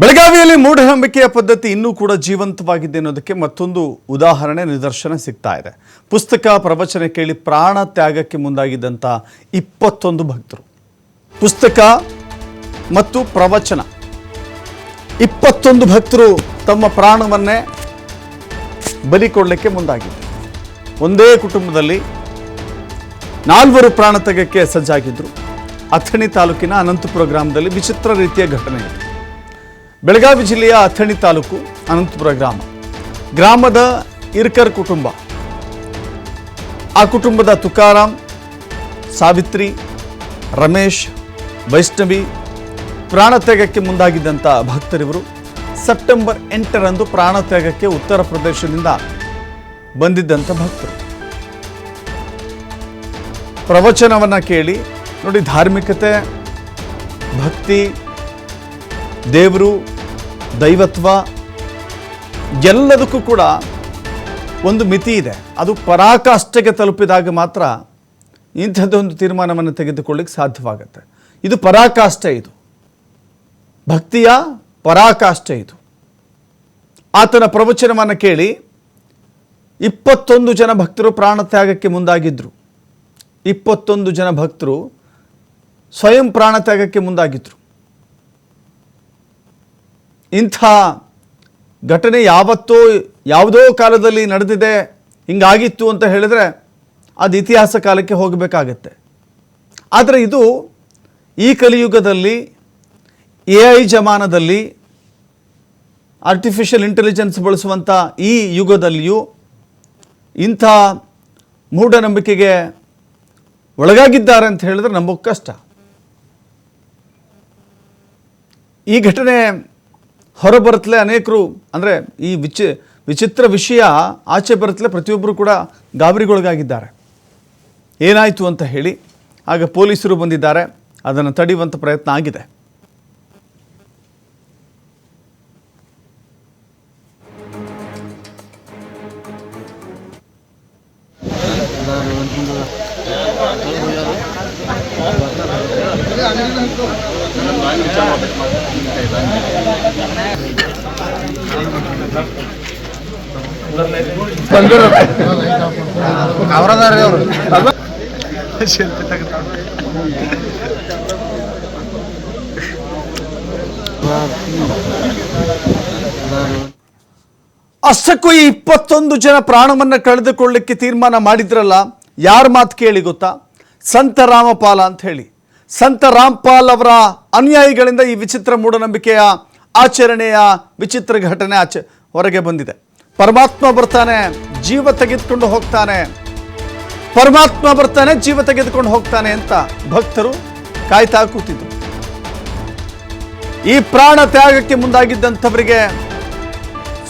ಬೆಳಗಾವಿಯಲ್ಲಿ ಮೂಢನಂಬಿಕೆಯ ಪದ್ಧತಿ ಇನ್ನೂ ಕೂಡ ಜೀವಂತವಾಗಿದೆ ಅನ್ನೋದಕ್ಕೆ ಮತ್ತೊಂದು ಉದಾಹರಣೆ, ನಿದರ್ಶನ ಸಿಗ್ತಾ ಇದೆ. ಪುಸ್ತಕ, ಪ್ರವಚನ ಕೇಳಿ ಪ್ರಾಣ ತ್ಯಾಗಕ್ಕೆ ಮುಂದಾಗಿದ್ದಂಥ ಇಪ್ಪತ್ತೊಂದು ಭಕ್ತರು. ಪುಸ್ತಕ ಮತ್ತು ಪ್ರವಚನ. ಇಪ್ಪತ್ತೊಂದು ಭಕ್ತರು ತಮ್ಮ ಪ್ರಾಣವನ್ನೇ ಬಲಿ ಕೊಡಲಿಕ್ಕೆ ಮುಂದಾಗಿದ್ದರು. ಒಂದೇ ಕುಟುಂಬದಲ್ಲಿ ನಾಲ್ವರು ಪ್ರಾಣ ತ್ಯಾಗಕ್ಕೆ ಸಜ್ಜಾಗಿದ್ದರು ಅಥಣಿ ತಾಲೂಕಿನ ಅನಂತಪುರ ಗ್ರಾಮದಲ್ಲಿ ವಿಚಿತ್ರ ರೀತಿಯ ಘಟನೆ ಇದೆ. ಬೆಳಗಾವಿ ಜಿಲ್ಲೆಯ ಅಥಣಿ ತಾಲೂಕು ಅನಂತಪುರ ಗ್ರಾಮ. ಗ್ರಾಮದ ಇರ್ಕರ್ ಕುಟುಂಬ. ಆ ಕುಟುಂಬದ ತುಕಾರಾಮ್, ಸಾವಿತ್ರಿ, ರಮೇಶ್, ವೈಷ್ಣವಿ ಪ್ರಾಣತ್ಯಾಗಕ್ಕೆ ಮುಂದಾಗಿದ್ದಂಥ ಭಕ್ತರಿವರು ಸೆಪ್ಟೆಂಬರ್ ಎಂಟರಂದು ಪ್ರಾಣತ್ಯಾಗಕ್ಕೆ ಉತ್ತರ ಪ್ರದೇಶದಿಂದ ಬಂದಿದ್ದಂಥ ಭಕ್ತರು. ಪ್ರವಚನವನ್ನು ಕೇಳಿ ನೋಡಿ ಧಾರ್ಮಿಕತೆ, ಭಕ್ತಿ, ದೇವರು ದೈವತ್ವ ಎಲ್ಲದಕ್ಕೂ ಕೂಡ ಒಂದು ಮಿತಿ ಇದೆ. ಅದು ಪರಾಕಾಷ್ಠೆಗೆ ತಲುಪಿದಾಗ ಮಾತ್ರ ಇಂಥದ್ದೊಂದು ತೀರ್ಮಾನವನ್ನು ತೆಗೆದುಕೊಳ್ಳಿಕ್ಕೆ ಸಾಧ್ಯವಾಗುತ್ತೆ. ಇದು ಪರಾಕಾಷ್ಠೆ ಇದು. ಭಕ್ತಿಯ ಪರಾಕಾಷ್ಠೆ ಇದು. ಆತನ ಪ್ರವಚನವನ್ನು ಕೇಳಿ ಇಪ್ಪತ್ತೊಂದು ಜನ ಭಕ್ತರು ಪ್ರಾಣತ್ಯಾಗಕ್ಕೆ ಮುಂದಾಗಿದ್ದರು ಇಪ್ಪತ್ತೊಂದು ಜನ ಭಕ್ತರು ಸ್ವಯಂ ಪ್ರಾಣತ್ಯಾಗಕ್ಕೆ ಮುಂದಾಗಿದ್ದರು ಇಂಥ ಘಟನೆ ಯಾವತ್ತೋ ಯಾವುದೋ ಕಾಲದಲ್ಲಿ ನಡೆದಿದೆ, ಹಿಂಗಾಗಿತ್ತು ಅಂತ ಹೇಳಿದರೆ ಅದು ಇತಿಹಾಸ ಕಾಲಕ್ಕೆ ಹೋಗಬೇಕಾಗತ್ತೆ. ಆದರೆ ಇದು ಈ ಕಲಿಯುಗದಲ್ಲಿ, ಎ ಐ ಜಮಾನದಲ್ಲಿ ಆರ್ಟಿಫಿಷಿಯಲ್ ಇಂಟೆಲಿಜೆನ್ಸ್ ಬಳಸುವಂಥ ಈ ಯುಗದಲ್ಲಿಯೂ ಇಂಥ ಮೂಢನಂಬಿಕೆಗೆ ಒಳಗಾಗಿದ್ದಾರೆ ಅಂತ ಹೇಳಿದ್ರೆ ನಂಬೋಕೆ ಕಷ್ಟ. ಈ ಘಟನೆ ಹೊರಬರುತ್ತಲೇ ಅನೇಕರು, ಅಂದರೆ ಈ ವಿಚಿ, ವಿಚಿತ್ರ ವಿಷಯ ಆಚೆ ಬರುತ್ತಲೇ ಪ್ರತಿಯೊಬ್ಬರು ಕೂಡ ಗಾಬರಿಗೊಳಗಾಗಿದ್ದಾರೆ. ಏನಾಯಿತು ಅಂತ ಹೇಳಿ ಆಗ ಪೊಲೀಸರು ಬಂದಿದ್ದಾರೆ. ಅದನ್ನು ತಡೆಯುವಂಥ ಪ್ರಯತ್ನ ಆಗಿದೆ. ಅವರು ಅಷ್ಟಕ್ಕೂ ಈ ಇಪ್ಪತ್ತೊಂದು ಜನ ಪ್ರಾಣವನ್ನ ಕಳೆದುಕೊಳ್ಳಿಕ್ಕೆ ತೀರ್ಮಾನ ಮಾಡಿದ್ರಲ್ಲ, ಯಾರ ಮಾತು ಕೇಳಿ ಗೊತ್ತಾ? ಸಂತ ರಾಮಪಾಲ ಅಂತ ಹೇಳಿ. ಸಂತ ರಾಮ್ಪಾಲ್ ಅವರ ಅನುಯಾಯಿಗಳಿಂದ ಈ ವಿಚಿತ್ರ ಮೂಢನಂಬಿಕೆಯ ಆಚರಣೆಯ ವಿಚಿತ್ರ ಘಟನೆ ಆಚೆ ಹೊರಗೆ ಬಂದಿದೆ. ಪರಮಾತ್ಮ ಬರ್ತಾನೆ, ಜೀವ ತೆಗೆದುಕೊಂಡು ಹೋಗ್ತಾನೆ. ಪರಮಾತ್ಮ ಬರ್ತಾನೆ, ಜೀವ ತೆಗೆದುಕೊಂಡು ಹೋಗ್ತಾನೆ ಅಂತ ಭಕ್ತರು ಕಾಯ್ತಾ ಕೂತಿದ್ರು. ಈ ಪ್ರಾಣ ತ್ಯಾಗಕ್ಕೆ ಮುಂದಾಗಿದ್ದಂಥವರಿಗೆ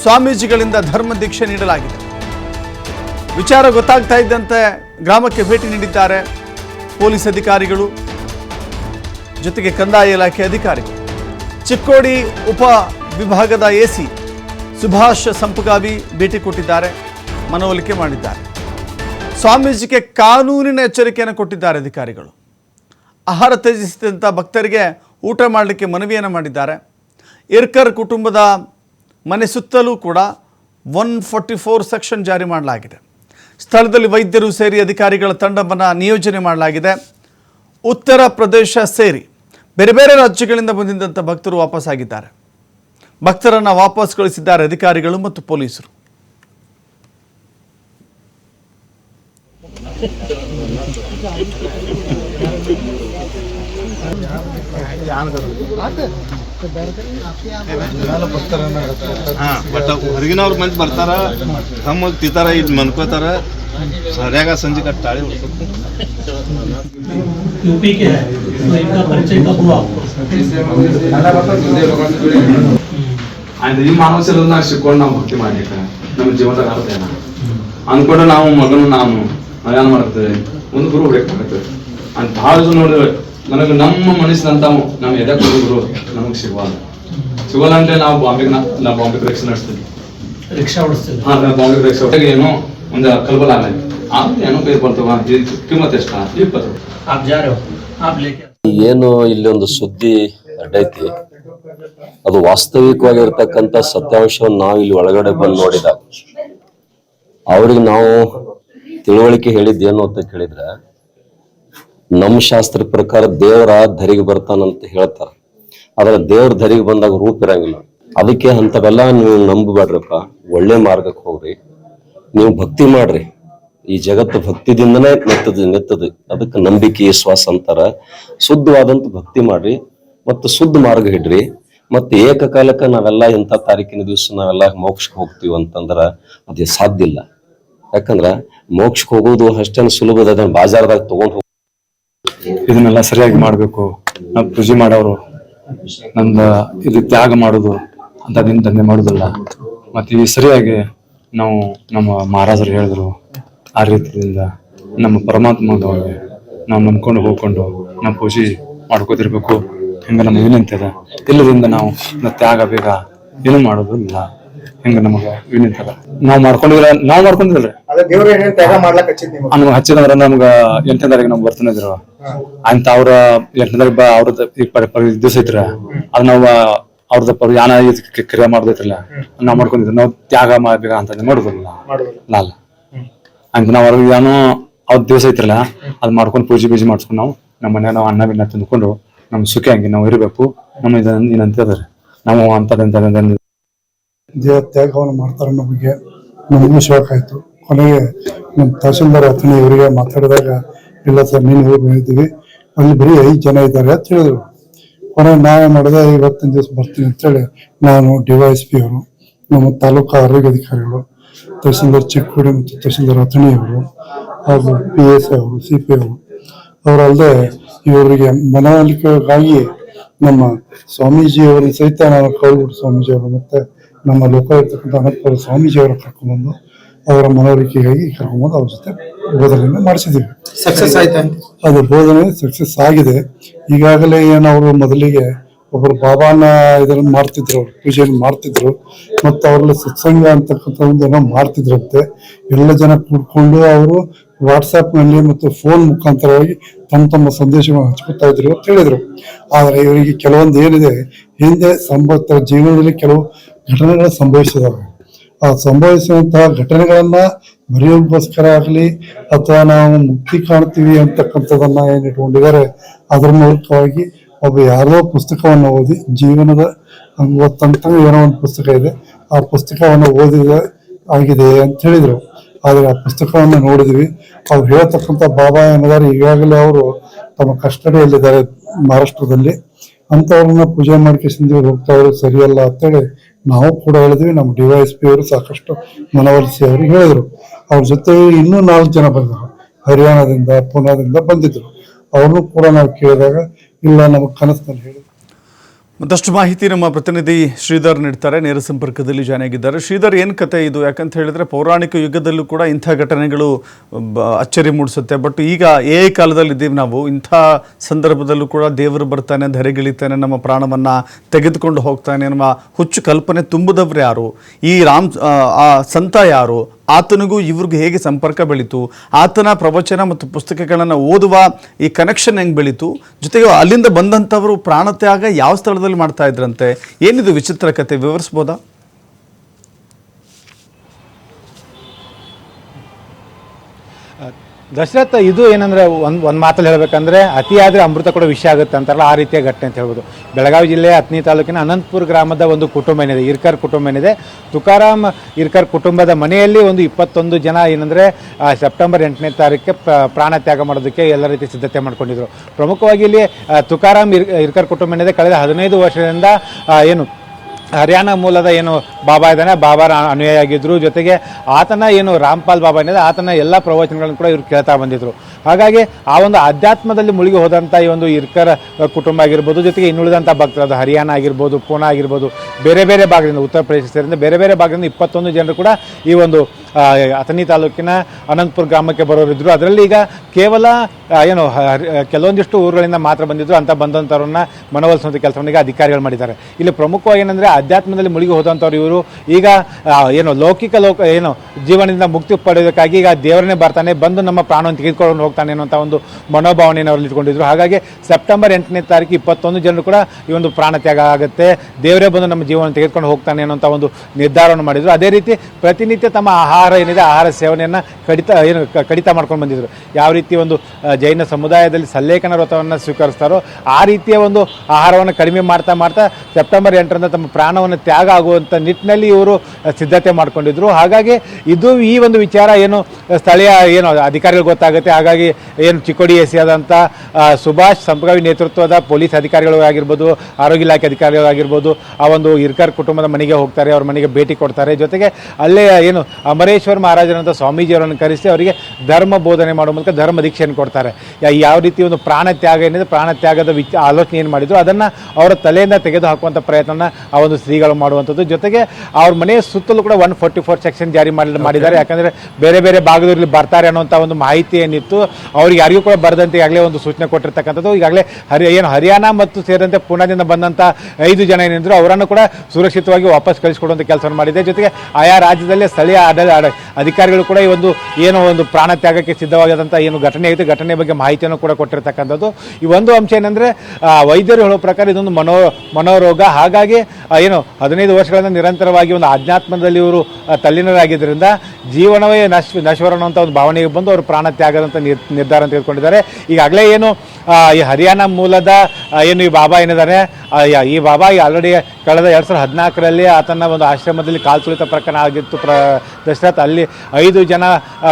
ಸ್ವಾಮೀಜಿಗಳಿಂದ ಧರ್ಮ ದೀಕ್ಷೆ ನೀಡಲಾಗಿದೆ. ವಿಚಾರ ಗೊತ್ತಾಗ್ತಾ ಇದ್ದಂತೆ ಗ್ರಾಮಕ್ಕೆ ಭೇಟಿ ನೀಡಿದ್ದಾರೆ. ಪೊಲೀಸ್ ಅಧಿಕಾರಿಗಳು ಜೊತೆಗೆ ಕಂದಾಯ ಇಲಾಖೆ ಅಧಿಕಾರಿಗಳು ಚಿಕ್ಕೋಡಿ ಉಪ ವಿಭಾಗದ ಎಸಿ ಸುಭಾಷ್ ಸಂಪಗಾವಿ ಭೇಟಿ ಕೊಟ್ಟಿದ್ದಾರೆ, ಮನವೊಲಿಕೆ ಮಾಡಿದ್ದಾರೆ. ಸ್ವಾಮೀಜಿಗೆ ಕಾನೂನಿನ ಎಚ್ಚರಿಕೆಯನ್ನು ಕೊಟ್ಟಿದ್ದಾರೆ ಅಧಿಕಾರಿಗಳು. ಆಹಾರ ತ್ಯಜಿಸಿದಂಥ ಭಕ್ತರಿಗೆ ಊಟ ಮಾಡಲಿಕ್ಕೆ ಮನವಿಯನ್ನು ಮಾಡಿದ್ದಾರೆ. ಇರ್ಕರ್ ಕುಟುಂಬದ ಮನೆ ಸುತ್ತಲೂ ಕೂಡ ಒನ್ ಫಾರ್ಟಿ ಫೋರ್ ಸೆಕ್ಷನ್ ಜಾರಿ ಮಾಡಲಾಗಿದೆ. ಸ್ಥಳದಲ್ಲಿ ವೈದ್ಯರು ಸೇರಿ ಅಧಿಕಾರಿಗಳ ತಂಡವನ್ನು ನಿಯೋಜನೆ ಮಾಡಲಾಗಿದೆ. ಉತ್ತರ ಪ್ರದೇಶ ಸೇರಿ ಬೇರೆ ಬೇರೆ ರಾಜ್ಯಗಳಿಂದ ಬಂದಿದ್ದಂಥ ಭಕ್ತರು ವಾಪಸ್ಸಾಗಿದ್ದಾರೆ. ಭಕ್ತರನ್ನು ವಾಪಸ್ ಕಳಿಸಿದ್ದಾರೆ ಅಧಿಕಾರಿಗಳು ಮತ್ತು ಪೊಲೀಸರು. ಹೊರಗಿನವ್ರ ಮಂದಿ ಬರ್ತಾರ, ತಮ್ಮ ತಿಂತಾರ ಇದು ಮನ್ಕೋತಾರ ಸರಿಯಾಗ ಸಂಜೆ ಕಟ್ ತಾಳಿ यूपी के है तो इनका परिचय कब हुआ आपको आणि ಈ ಮಾನವಸೆಲ್ಲ ನಾವು ಶಿಕ್ಕೊಂಡು ನಾವು ಭಕ್ತಿ ಮಾಡ್ಲಿಕ್ಕೆ ನಮ್ಮ ಜೀವನದಾಗ ಅರ್ಥ ಏನ ಅನ್ಕೊಂಡು ನಾವು ಮಗನು ನಾನು ನಾವೇನ್ ಮಾಡ್ತೇವೆ ಒಂದು ಗುರು ಹುಡುಕಾಗ್ತೇವೆ ಅಂತ ಭಾಳ ಜನ ನೋಡಿದ್ರೆ ನನಗೆ ನಮ್ಮ ಮನಸ್ಸಿನಂತ ನಮ್ಮ ಎದೆ ಗುರು ನಮಗೆ ಸಿಗಲ್ಲ ಸಿಗಲ್ಲ ಅಂದ್ರೆ ನಾವು ಬಾಂಬೆಗೆ ನಾ ನಾ ಬಾಂಬೆ ಪರೀಕ್ಷೆ ನಡೆಸ್ತೀವಿ रिक्शा उड़ते ಹಾ ನಾ ಬಾಂಬೆ ಪರೀಕ್ಷೆ ಒಟ್ಟಿಗೆ ಏನೋ ಒಂದು ಕಲ್ಬಲ ಆಗಲಿ ಆದ್ರೆ ಏನೋ ಬೇರೆ ಬರ್ತವ ಕಿಮ್ಮತ್ ಎಷ್ಟ? ಇಪ್ಪತ್ತು. ಏನು ಇಲ್ಲಿ ಒಂದು ಸುದ್ದಿ ಅಡ್ಡೈತಿ ಅದು ವಾಸ್ತವಿಕವಾಗಿರ್ತಕ್ಕಂಥ ಸತ್ಯಾಂಶವನ್ನು ನಾವು ಇಲ್ಲಿ ಒಳಗಡೆ ಬಂದು ನೋಡಿದಾಗ ಅವ್ರಿಗೆ ನಾವು ತಿಳುವಳಿಕೆ ಹೇಳಿದ್ದೇನು ಅಂತ ಕೇಳಿದ್ರೆ ನಮ್ಮ ಶಾಸ್ತ್ರ ಪ್ರಕಾರ ದೇವರ ಧರಿಗೆ ಬರ್ತಾನಂತ ಹೇಳ್ತಾರೆ. ಆದ್ರೆ ದೇವ್ರ ಧರಿಗೆ ಬಂದಾಗ ರೂಪ ಇರಂಗಿಲ್ಲ. ಅದಕ್ಕೆ ಅಂತವೆಲ್ಲ ನೀವು ನಂಬಬೇಡ್ರಪ್ಪ. ಒಳ್ಳೆ ಮಾರ್ಗಕ್ಕೆ ಹೋಗ್ರಿ. ನೀವು ಭಕ್ತಿ ಮಾಡ್ರಿ. ಈ ಜಗತ್ತು ಭಕ್ತಿದಿಂದನೇ ನೆತ್ತದ ನೆತ್ತದ ಅದಕ್ಕೆ ನಂಬಿಕೆ, ವಿಶ್ವಾಸ ಅಂತಾರ. ಶುದ್ಧವಾದಂತ ಭಕ್ತಿ ಮಾಡ್ರಿ. ಮತ್ತು ಶುದ್ಧ ಮಾರ್ಗ ಹಿಡ್ರಿ ಮತ್ತೆ ಏಕಕಾಲಕ್ಕೆ ನಾವೆಲ್ಲ ಇಂಥ ತಾರೀಕಿನ ದಿವಸ ನಾವೆಲ್ಲ ಮೋಕ್ಷಕ್ಕೆ ಹೋಗ್ತೀವಿ ಅಂತಂದ್ರ ಅದು ಸಾಧ್ಯ ಇಲ್ಲ. ಯಾಕಂದ್ರ ಮೋಕ್ಷಕ್ಕೆ ಹೋಗೋದು ಅಷ್ಟೇನು ಸುಲಭದ ಅದನ್ನ ಬಾಜಾರದಾಗ ತಗೊಂಡ್ ಹೋಗ್ ಇದನ್ನೆಲ್ಲ ಸರಿಯಾಗಿ ಮಾಡಬೇಕು. ನಾವು ಪೂಜೆ ಮಾಡೋರು ನಮ್ದು ಇದು ತ್ಯಾಗ ಮಾಡೋದು ಅಂತ ದಂಧೆ ಮಾಡೋದಿಲ್ಲ. ಮತ್ತೆ ಸರಿಯಾಗಿ ನಾವು ನಮ್ಮ ಮಹಾರಾಜರು ಹೇಳಿದ್ರು ಆ ರೀತಿಯಿಂದ ನಮ್ಮ ಪರಮಾತ್ಮದವ್ರಿಗೆ ನಾವು ನಂಬ್ಕೊಂಡು ಹೋಗ್ಕೊಂಡು ನಾವು ಪೂಜೆ ಮಾಡ್ಕೋತಿರ್ಬೇಕು. ಹಿಂಗೆ ನಮ್ಗೆ ವಿನಂತಿ ಅದ. ಇಲ್ಲದಿಂದ ನಾವು ಮತ್ತೆ ತ್ಯಾಗ ಬೇಗ ಏನು ಮಾಡೋದಿಲ್ಲ ಹಿಂಗ ನಮಗೆ ವಿನಂತಿ ಅದ. ನಾವು ಮಾಡ್ಕೊಂಡಿಲ್ಲ ನಾವು ಮಾಡ್ಕೊಂಡಿಲ್ಲ ನಿಮ್ಗೆ ಹಚ್ಚಿದಂದ್ರ ನಮ್ಗ ಎಂಟನೇ ತಾರೀಕು ನಮ್ಗೆ ಬರ್ತಾನೆ ಇದ್ರು ಅಂತ ಅವ್ರ ಎಂಟನೇ ತಾರೀಕು ಅವ್ರದ್ದು ದಿವಸ ಇದ್ರ ಅದ್ ನಾವ್ ಅವ್ರದ್ದು ಪರಿ ಯಾನ ಇದ್ ಕ- ಕ್ರಿಯೆ ಮಾಡ್ದೈತ್ರಲ್ಲ ನಾವ್ ಮಾಡ್ಕೊಂಡಿದ್ರು ನಾವು ತ್ಯಾಗ ಮಾಡ್ಬೇಕ ಅಂತ ಮಾಡೋದಿಲ್ಲ. ನಾಲ್ ಹಂಗ ಅಂತ ನಾವ್ ಅವ್ರಿಗೆ ಏನೋ ಅವ್ರ ದಿವಸ ಐತ್ರಲ್ಲ ಅದ್ ಮಾಡ್ಕೊಂಡು ಪೂಜೆ ಪೂಜೆ ಮಾಡ್ಸ್ಕೊಂಡು ನಾವು ನಮ್ಮ ಮನೆ ನಾವು ಅನ್ನ ಬಿನ್ನ ತಿಂದ್ಕೊಂಡು ನಮ್ ಸುಖ ಹಂಗೆ ನಾವು ಇರಬೇಕು. ನಮ್ಮ ಇದನ್ನ ಏನಂತ ಅದ್ರಿ ನಾವು ಅಂತದಂತ ದೇಹ ತ್ಯಾಗವನ್ನು ಮಾಡ್ತಾರೆ ನಮಗೆ ನಮಗೂ ಶಾಕ್ ಆಯ್ತು. ಕೊನೆಗೆ ನಮ್ಮ ತಹಶೀಲ್ದಾರ್ ಹತ್ತಿನ ಇವರಿಗೆ ಮಾತಾಡಿದಾಗ ಇಲ್ಲ ಸರ್ ನೀನು ಹೋಗಿ ಬಂದಿದ್ದೀವಿ. ಅಲ್ಲಿ ಬರೀ ಐದು ಜನ ಇದ್ದಾರೆ ಅಂತ ಹೇಳಿದ್ರು. ಕೊನೆ ನಾವೇ ಮಾಡಿದೆ ಇವತ್ತಿನ ದಿವಸ ಬರ್ತೀನಿ ಅಂತೇಳಿ ನಾನು ಡಿ ಎಸ್ ಪಿ ಅವರು, ನಮ್ಮ ತಾಲೂಕು ಆರೋಗ್ಯ ಅಧಿಕಾರಿಗಳು, ತಹಶೀಲ್ದಾರ್ ಚಿಕ್ಕೋಡಿ ಮತ್ತು ತಹಶೀಲ್ದಾರ್ ಅಥಣಿ ಅವರು, ಹಾಗೂ ಪಿ ಎಸ್ ಅವರು, ಸಿ ಪಿ ಅವರು. ಅವರಲ್ಲದೆ ಇವರಿಗೆ ಮನವೊಲಿಕೆಗಾಗಿ ನಮ್ಮ ಸ್ವಾಮೀಜಿಯವರನ್ನು ಸಹಿತ ನಾನು ಸ್ವಾಮೀಜಿ ಸ್ವಾಮೀಜಿಯವರು ಮತ್ತು ನಮ್ಮ ಲೋಕ ಇರ್ತಕ್ಕಂಥ ಅನಂತಪುರ ಸ್ವಾಮೀಜಿಯವರ ಕರ್ಕೊಂಡ್ಬಂದು ಅವರ ಮನವೊಲಿಕೆಗಾಗಿ ಕರ್ಕೊಂಡ್ಬಂದು ಅವ್ರ ಜೊತೆ ಬೋಧನೆಯನ್ನು ಮಾಡಿಸಿದ್ದೀವಿ. ಸಕ್ಸಸ್ ಆಯ್ತಾ? ಅದು ಬೋಧನೆ ಸಕ್ಸಸ್ ಆಗಿದೆ. ಈಗಾಗಲೇ ಏನವರು ಮೊದಲಿಗೆ ಒಬ್ಬರು ಬಾಬಾನ ಇದನ್ನು ಮಾಡ್ತಿದ್ರು ಅವ್ರು ಪೂಜೆಯನ್ನು ಮಾಡ್ತಿದ್ರು, ಮತ್ತು ಅವರೆಲ್ಲ ಸತ್ಸಂಗ ಅಂತಕ್ಕಂಥ ಒಂದು ಏನೋ ಮಾಡ್ತಿದ್ರಂತೆ. ಎಲ್ಲ ಜನ ಕೂಡ್ಕೊಂಡು ಅವರು ವಾಟ್ಸಪ್ನಲ್ಲಿ ಮತ್ತು ಫೋನ್ ಮುಖಾಂತರವಾಗಿ ತಮ್ಮ ತಮ್ಮ ಸಂದೇಶಗಳನ್ನು ಹಚ್ಕೊತಾ ಇದ್ರು ಅಂತ ಹೇಳಿದರು. ಆದರೆ ಇವರಿಗೆ ಕೆಲವೊಂದು ಏನಿದೆ, ಹಿಂದೆ ಸಂಭವ ಜೀವನದಲ್ಲಿ ಕೆಲವು ಘಟನೆಗಳು ಸಂಭವಿಸಿದಾವೆ. ಆ ಸಂಭವಿಸುವಂತಹ ಘಟನೆಗಳನ್ನ ಮರೆಯೋಕ್ಕೋಸ್ಕರ ಆಗಲಿ, ಅಥವಾ ನಾವು ಮುಕ್ತಿ ಕಾಣ್ತೀವಿ ಅಂತಕ್ಕಂಥದನ್ನ ಏನು ಇಟ್ಕೊಂಡಿದ್ದಾರೆ, ಅದ್ರ ಮೂಲಕವಾಗಿ ಒಬ್ಬ ಯಾರೋ ಪುಸ್ತಕವನ್ನು ಓದಿ ಜೀವನದ ಇವತ್ತಂತ ಏನೋ ಒಂದು ಪುಸ್ತಕ ಇದೆ, ಆ ಪುಸ್ತಕವನ್ನು ಓದಿದ ಆಗಿದೆ ಅಂತ ಹೇಳಿದರು. ಆದರೆ ಆ ಪುಸ್ತಕವನ್ನು ನೋಡಿದ್ವಿ. ಅವ್ರು ಹೇಳ್ತಕ್ಕಂಥ ಬಾಬಾ ಏನಿದ್ದಾರೆ ಈಗಾಗಲೇ ಅವರು ತಮ್ಮ ಕಸ್ಟಡಿಯಲ್ಲಿದ್ದಾರೆ ಮಹಾರಾಷ್ಟ್ರದಲ್ಲಿ. ಅಂಥವ್ರನ್ನ ಪೂಜೆ ಮಾಡ್ಕೊಂಡು ಹೋಗ್ತಾ ಇರೋದು ಸರಿಯಲ್ಲ ಅಂತೇಳಿ ನಾವು ಕೂಡ ಹೇಳಿದ್ವಿ. ನಮ್ಮ ಡಿ ವೈ ಎಸ್ ಪಿ ಅವರು ಸಾಕಷ್ಟು ಮನವೊಲಿಸಿ ಅವರು ಹೇಳಿದ್ರು. ಅವ್ರ ಜೊತೆ ಇನ್ನೂ ನಾಲ್ಕು ಜನ ಬಂದರು. ಹರಿಯಾಣದಿಂದ, ಪುನಾದಿಂದ ಬಂದಿದ್ರು. ಅವ್ರನ್ನೂ ಕೂಡ ನಾವು ಕೇಳಿದಾಗ, ಇಲ್ಲ, ನಮಗೆ ಕನಸಿನಲ್ಲಿ ಹೇಳಿದ್ರು. ಮತ್ತಷ್ಟು ಮಾಹಿತಿ ನಮ್ಮ ಪ್ರತಿನಿಧಿ ಶ್ರೀಧರ್ ನೀಡ್ತಾರೆ. ನೇರ ಸಂಪರ್ಕದಲ್ಲಿ ಜಾಯ್ನ್ ಆಗಿದ್ದಾರೆ. ಶ್ರೀಧರ್, ಏನು ಕತೆ ಇದು? ಯಾಕಂತ ಹೇಳಿದ್ರೆ, ಪೌರಾಣಿಕ ಯುಗದಲ್ಲೂ ಕೂಡ ಇಂಥ ಘಟನೆಗಳು ಅಚ್ಚರಿ ಮೂಡಿಸುತ್ತೆ. ಬಟ್ ಈಗ ಏ ಕಾಲದಲ್ಲಿ ಇದ್ದೀವಿ ನಾವು. ಇಂಥ ಸಂದರ್ಭದಲ್ಲೂ ಕೂಡ ದೇವರು ಬರ್ತಾನೆ ಧರೆಗಿಳಿತಾನೆ ನಮ್ಮ ಪ್ರಾಣವನ್ನು ತೆಗೆದುಕೊಂಡು ಹೋಗ್ತಾನೆ ನಮ್ಮ ಹುಚ್ಚು ಕಲ್ಪನೆ ತುಂಬಿದವ್ರು ಯಾರು? ಈ ರಾಮ್ ಆ ಸಂತ ಯಾರು? ಆತನಿಗೂ ಇವ್ರಿಗೂ ಹೇಗೆ ಸಂಪರ್ಕ ಬೆಳೀತು, ಆತನ ಪ್ರವಚನ ಮತ್ತು ಪುಸ್ತಕಗಳನ್ನು ಓದುವ ಈ ಕನೆಕ್ಷನ್ ಹೆಂಗೆ ಬೆಳೀತು, ಜೊತೆಗೆ ಅಲ್ಲಿಂದ ಬಂದಂಥವರು ಪ್ರಾಣತ್ಯಾಗ ಯಾವ ಸ್ಥಳದಲ್ಲಿ ಮಾಡ್ತಾ ಇದ್ರಂತೆ, ಏನಿದು ವಿಚಿತ್ರ ಕತೆ, ವಿವರಿಸ್ಬೋದಾ? ದಶರಥ ಇದು ಏನಂದ್ರೆ ಒಂದು ಒಂದು ಮಾತಲ್ಲಿ ಹೇಳಬೇಕಂದ್ರೆ, ಅತಿಯಾದರೆ ಅಮೃತ ಕೂಡ ವಿಷಯ ಆಗುತ್ತೆ ಅಂತಾರಲ್ಲ, ಆ ರೀತಿಯ ಘಟನೆ ಅಂತ ಹೇಳ್ಬೋದು. ಬೆಳಗಾವಿ ಜಿಲ್ಲೆಯ ಅತ್ನಿ ತಾಲೂಕಿನ ಅನಂತಪುರ ಗ್ರಾಮದ ಒಂದು ಕುಟುಂಬ ಏನಿದೆ, ಇರ್ಕರ್ ಕುಟುಂಬ ಏನಿದೆ, ತುಕಾರಾಮ್ ಇರ್ಕರ್ ಕುಟುಂಬದ ಮನೆಯಲ್ಲಿ ಒಂದು ಇಪ್ಪತ್ತೊಂದು ಜನ ಏನಂದರೆ ಸೆಪ್ಟೆಂಬರ್ ಎಂಟನೇ ತಾರೀಕಿಗೆ ಪ್ರ- ಪ್ರಾಣ ತ್ಯಾಗ ಮಾಡೋದಕ್ಕೆ ಎಲ್ಲ ರೀತಿ ಸಿದ್ಧತೆ ಮಾಡ್ಕೊಂಡಿದ್ರು. ಪ್ರಮುಖವಾಗಿ ಇಲ್ಲಿ ತುಕಾರಾಮ್ ಇರ್, ಇರ್ಕರ್ ಕುಟುಂಬ ಏನಿದೆ, ಕಳೆದ ಹದಿನೈದು ವರ್ಷದಿಂದ ಏನು ಹರಿಯಾಣ ಮೂಲದ ಏನು ಬಾಬಾ ಇದ್ದಾನೆ, ಬಾಬಾರ ಅನುಯಾಯಿಯಾಗಿದ್ದರು ಜೊತೆಗೆ ಆತನ ಏನು ರಾಮ್ಪಾಲ್ ಬಾಬಾ ಏನಿದೆ, ಆತನ ಎಲ್ಲ ಪ್ರವಚನಗಳನ್ನು ಕೂಡ ಇವರು ಕೇಳ್ತಾ ಬಂದಿದ್ರು. ಹಾಗಾಗಿ ಆ ಒಂದು ಅಧ್ಯಾತ್ಮದಲ್ಲಿ ಮುಳುಗಿ ಹೋದಂಥ ಈ ಒಂದು ಇರ್ಕರ ಕುಟುಂಬ ಆಗಿರ್ಬೋದು, ಜೊತೆಗೆ ಇನ್ನುಳಿದಂಥ ಭಕ್ತರು ಅದು ಹರಿಯಾಣ ಆಗಿರ್ಬೋದು, ಪೂನಾ ಆಗಿರ್ಬೋದು, ಬೇರೆ ಬೇರೆ ಭಾಗದಿಂದ, ಉತ್ತರ ಪ್ರದೇಶ ಸೇರಿದಂತೆ ಬೇರೆ ಬೇರೆ ಭಾಗದಿಂದ ಇಪ್ಪತ್ತೊಂದು ಜನರು ಕೂಡ ಈ ಒಂದು ಅಥಣಿ ತಾಲೂಕಿನ ಅನಂತಪುರ ಗ್ರಾಮಕ್ಕೆ ಬರೋರಿದ್ರು. ಅದರಲ್ಲಿ ಈಗ ಕೇವಲ ಏನು ಕೆಲವೊಂದಿಷ್ಟು ಊರುಗಳಿಂದ ಮಾತ್ರ ಬಂದಿದ್ರು. ಅಂತ ಬಂದಂಥವ್ರನ್ನ ಮನವೊಲಿಸುವಂಥ ಕೆಲಸವನ್ನು ಈಗ ಅಧಿಕಾರಿಗಳು ಮಾಡಿದ್ದಾರೆ. ಇಲ್ಲಿ ಪ್ರಮುಖವಾಗಿ ಏನಂದರೆ ಅಧ್ಯಾತ್ಮದಲ್ಲಿ ಮುಳುಗಿ ಹೋದಂಥವ್ರು ಇವರು. ಈಗ ಏನು, ಲೌಕಿಕ ಲೋಕ, ಏನು, ಜೀವನದಿಂದ ಮುಕ್ತಿ ಪಡೆಯೋದಕ್ಕಾಗಿ ಈಗ ದೇವರನ್ನೇ ಬರ್ತಾನೆ, ಬಂದು ನಮ್ಮ ಪ್ರಾಣವನ್ನು ತೆಗೆದುಕೊಂಡು ಹೋಗ್ತಾನೆ ಅನ್ನೋಂಥ ಒಂದು ಮನೋಭಾವನೆಯನ್ನು ಅವ್ರಲ್ಲಿ ಇಟ್ಕೊಂಡಿದ್ರು ಹಾಗಾಗಿ ಸೆಪ್ಟೆಂಬರ್ ಎಂಟನೇ ತಾರೀಕು ಇಪ್ಪತ್ತೊಂದು ಜನರು ಕೂಡ ಈ ಒಂದು ಪ್ರಾಣ ತ್ಯಾಗ ಆಗುತ್ತೆ. ದೇವರೇ ಬಂದು ನಮ್ಮ ಜೀವನ ತೆಗೆದುಕೊಂಡು ಹೋಗ್ತಾನೆ ಅನ್ನೋಂಥ ಒಂದು ನಿರ್ಧಾರವನ್ನು ಮಾಡಿದ್ರು. ಅದೇ ರೀತಿ ಪ್ರತಿನಿತ್ಯ ತಮ್ಮ ಆಹಾರ ಏನಿದೆ ಆಹಾರ ಸೇವನೆಯನ್ನು ಕಡಿತ ಏನು ಕಡಿತ ಮಾಡ್ಕೊಂಡು ಬಂದಿದ್ರು. ಯಾವ ರೀತಿ ಒಂದು ಜೈನ ಸಮುದಾಯದಲ್ಲಿ ಸಲ್ಲೇಖನ ವ್ರತವನ್ನು ಸ್ವೀಕರಿಸ್ತಾರೋ ಆ ರೀತಿಯ ಒಂದು ಆಹಾರವನ್ನು ಕಡಿಮೆ ಮಾಡ್ತಾ ಮಾಡ್ತಾ ಸೆಪ್ಟೆಂಬರ್ ಎಂಟರಿಂದ ತಮ್ಮ ಪ್ರಾಣವನ್ನು ತ್ಯಾಗ ಆಗುವಂಥ ನಿಟ್ಟಿನಲ್ಲಿ ಇವರು ಸಿದ್ಧತೆ ಮಾಡ್ಕೊಂಡಿದ್ರು. ಹಾಗಾಗಿ ಇದು ಈ ಒಂದು ವಿಚಾರ ಏನು ಸ್ಥಳೀಯ ಏನು ಅಧಿಕಾರಿಗಳು ಗೊತ್ತಾಗುತ್ತೆ. ಹಾಗಾಗಿ ಏನು ಚಿಕ್ಕೋಡಿ ಎಸ್ ಆದಂಥ ಆ, ಸುಭಾಷ್ ಸಂಪಗಾವಿ ನೇತೃತ್ವದ ಪೊಲೀಸ್ ಅಧಿಕಾರಿಗಳು ಆಗಿರ್ಬೋದು ಆರೋಗ್ಯ ಇಲಾಖೆ ಅಧಿಕಾರಿಗಳು ಆಗಿರ್ಬೋದು ಆ ಒಂದು ಇರ್ಕರ್ ಕುಟುಂಬದ ಮನೆಗೆ ಹೋಗ್ತಾರೆ ಅವ್ರ ಮನೆಗೆ ಭೇಟಿ ಕೊಡ್ತಾರೆ. ಜೊತೆಗೆ ಅಲ್ಲೇ ಏನು ಅಮರೇಶ್ವರ ಮಹಾರಾಜರಂಥ ಸ್ವಾಮೀಜಿಯವರನ್ನು ಕರೆಸಿ ಅವರಿಗೆ ಧರ್ಮ ಬೋಧನೆ ಮಾಡುವ ಮೂಲಕ ಧರ್ಮ ದೀಕ್ಷೆಯನ್ನು ಕೊಡ್ತಾರೆ. ಯಾ- ಯಾವ ರೀತಿ ಒಂದು ಪ್ರಾಣ ತ್ಯಾಗ ಏನಿದೆ ಪ್ರಾಣ ತ್ಯಾಗದ ವಿಚ ಆಲೋಚನೆ ಏನು ಮಾಡಿದ್ರು ಅದನ್ನು ಅವರ ತಲೆಯಿಂದ ತೆಗೆದು ಹಾಕುವಂಥ ಪ್ರಯತ್ನ ಆ ಒಂದು ಸ್ತ್ರೀಗಳು ಮಾಡುವಂಥದ್ದು. ಜೊತೆಗೆ ಅವ್ರ ಮನೆಯ ಸುತ್ತಲೂ ಕೂಡ ಒನ್ ಫೋರ್ಟಿ ಫೋರ್ ಸೆಕ್ಷನ್ ಜಾರಿ ಮಾಡಿ ಮಾಡಿದ್ದಾರೆ. ಯಾಕಂದರೆ ಬೇರೆ ಬೇರೆ ಭಾಗದಲ್ಲಿ ಬರ್ತಾರೆ ಅನ್ನೋಂಥ ಒಂದು ಮಾಹಿತಿ ಏನಿತ್ತು ಅವ್ರಿಗೆ ಯಾರಿಗೂ ಕೂಡ ಬರದಂತೆ ಈಗಾಗಲೇ ಒಂದು ಸೂಚನೆ ಕೊಟ್ಟಿರ್ತಕ್ಕಂಥದ್ದು. ಈಗಾಗಲೇ ಹರಿ ಏನು ಹರಿಯಾಣ ಮತ್ತು ಸೇರಿದಂತೆ ಪುಣೆದಿಂದ ಬಂದಂಥ ಐದು ಜನ ಏನಿದ್ರು ಅವರನ್ನು ಕೂಡ ಸುರಕ್ಷಿತವಾಗಿ ವಾಪಸ್ ಕಳಿಸಿಕೊಡುವಂಥ ಕೆಲಸವನ್ನು ಮಾಡಿದೆ ಜೊತೆಗೆ ಆಯಾ ರಾಜ್ಯದಲ್ಲೇ ಸ್ಥಳೀಯ ಆಡಳ ಆಡ- ಅಧಿಕಾರಿಗಳು ಕೂಡ ಈ ಒಂದು ಏನೋ ಒಂದು ಪ್ರಾಣ ತ್ಯಾಗಕ್ಕೆ ಸಿದ್ಧವಾಗದಂಥ ಏನು ಘಟನೆ ಐತೆ. ಘಟನೆ ಬಗ್ಗೆ ಮಾಹಿತಿಯನ್ನು ಕೂಡ ಕೊಟ್ಟಿರ್ತಕ್ಕಂಥದ್ದು. ಈ ಒಂದು ಅಂಶ ಏನಂದ್ರೆ ವೈದ್ಯರು ಹೇಳೋ ಪ್ರಕಾರ ಇದೊಂದು ಮನೋ ಮನೋರೋಗ. ಹಾಗಾಗಿ ಏನು ಹದಿನೈದು ವರ್ಷಗಳಿಂದ ನಿರಂತರವಾಗಿ ಒಂದು ಆಧ್ಯಾತ್ಮದಲ್ಲಿ ಇವರು ತಲ್ಲಿನರಾಗಿದ್ದರಿಂದ ಜೀವನವೇ ನಶ್ ನಶ್ವರ ಅನ್ನೋಂಥ ಒಂದು ಭಾವನೆಗೆ ಬಂದು ಅವರು ಪ್ರಾಣ ತ್ಯಾಗದಂತ ನಿರ್ ನಿರ್ಧಾರ ತೆಗೆದುಕೊಂಡಿದ್ದಾರೆ. ಈಗಾಗಲೇ ಏನು ಈ ಹರಿಯಾಣ ಮೂಲದ ಏನು ಈ ಬಾಬಾ ಏನಿದ್ದಾರೆ ಈ ಬಾಬಾ ಈ ಆಲ್ರೆಡಿ ಕಳೆದ ಎರಡು ಸಾವಿರದ ಹದಿನಾಲ್ಕರಲ್ಲಿ ಆತನ ಒಂದು ಆಶ್ರಮದಲ್ಲಿ ಕಾಲ್ ತುಳಿತ ಪ್ರಕರಣ ಆಗಿತ್ತು. ಪ್ರ ಅಲ್ಲಿ ಐದು ಜನ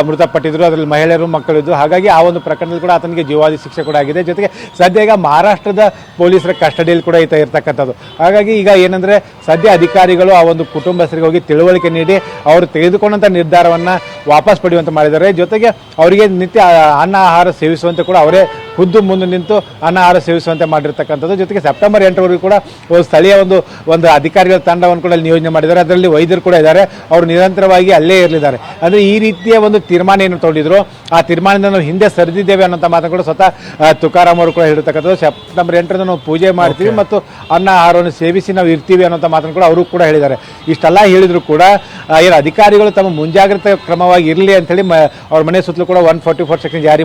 ಮೃತಪಟ್ಟಿದ್ರು, ಅದರಲ್ಲಿ ಮಹಿಳೆಯರು, ಮಕ್ಕಳಿದ್ರು. ಹಾಗಾಗಿ ಆ ಒಂದು ಪ್ರಕರಣದಲ್ಲಿ ಕೂಡ ಆತನಿಗೆ ಜೀವಾದಿ ಶಿಕ್ಷೆ ಕೂಡ ಆಗಿದೆ. ಜೊತೆಗೆ ಸದ್ಯ ಈಗ ಮಹಾರಾಷ್ಟ್ರದ ಪೊಲೀಸರ ಕಸ್ಟಡಿಯಲ್ಲಿ ಕೂಡ ಈತ ಇರ್ತಕ್ಕಂಥದ್ದು. ಹಾಗಾಗಿ ಈಗ ಏನಂದ್ರೆ ಸದ್ಯ ಅಧಿಕಾರಿಗಳು ಆ ಒಂದು ಕುಟುಂಬಸ್ಥರಿಗೆ ಹೋಗಿ ತಿಳುವಳಿಕೆ ನೀಡಿ ಅವರು ತೆಗೆದುಕೊಂಡಂಥ ನಿರ್ಧಾರವನ್ನು ವಾಪಸ್ ಪಡೆಯುವಂತೆ ಮಾಡಿದ್ದಾರೆ. ಜೊತೆಗೆ ಅವರಿಗೆ ನಿತ್ಯ ಅನ್ನ, ಆಹಾರ ಸೇವಿಸುವಂತೆ ಕೂಡ ಅವರೇ ಖುದ್ದು ಮುಂದೆ ನಿಂತು ಅನ್ನ ಆಹಾರ ಸೇವಿಸುವಂತೆ ಮಾಡಿರ್ತಕ್ಕಂಥದ್ದು. ಜೊತೆಗೆ ಸೆಪ್ಟೆಂಬರ್ ಎಂಟರವರೆಗೂ ಕೂಡ ಒಂದು ಸ್ಥಳೀಯ ಒಂದು ಒಂದು ಅಧಿಕಾರಿಗಳ ತಂಡವನ್ನು ಕೂಡ ಅಲ್ಲಿ ನಿಯೋಜನೆ ಮಾಡಿದ್ದಾರೆ. ಅದರಲ್ಲಿ ವೈದ್ಯರು ಕೂಡ ಇದ್ದಾರೆ. ಅವರು ನಿರಂತರವಾಗಿ ಅಲ್ಲೇ ಇರಲಿದ್ದಾರೆ. ಅಂದರೆ ಈ ರೀತಿಯ ಒಂದು ತೀರ್ಮಾನ ಏನು ತೊಗೊಂಡಿದ್ರು. ಆ ತೀರ್ಮಾನದಿಂದ ನಾವು ಹಿಂದೆ ಸರಿದಿದ್ದೇವೆ ಅನ್ನೋಂಥ ಮಾತನ್ನು ಕೂಡ ಸ್ವತಃ ತುಕಾರಾಮ್ ಅವರು ಕೂಡ ಹೇಳಿರ್ತಕ್ಕಂಥದ್ದು. ಸೆಪ್ಟೆಂಬರ್ ಎಂಟರಿಂದ ನಾವು ಪೂಜೆ ಮಾಡ್ತೀವಿ ಮತ್ತು ಅನ್ನ ಆಹಾರವನ್ನು ಸೇವಿಸಿ ನಾವು ಇರ್ತೀವಿ ಅನ್ನೋಂಥ ಮಾತನ್ನು ಕೂಡ ಅವರು ಕೂಡ ಹೇಳಿದ್ದಾರೆ. ಇಷ್ಟೆಲ್ಲ ಹೇಳಿದ್ರು ಕೂಡ ಏನು ಅಧಿಕಾರಿಗಳು ತಮ್ಮ ಮುಂಜಾಗ್ರತೆ ಕ್ರಮವಾಗಿ ಇರಲಿ ಅಂತೇಳಿ ಮ ಅವ್ರ ಮನೆ ಸುತ್ತಲೂ ಕೂಡ ಒನ್ ಫೋರ್ಟಿ ಫೋರ್ ಸೆಕ್ಷನ್ ಜಾರಿ ಮಾಡಿ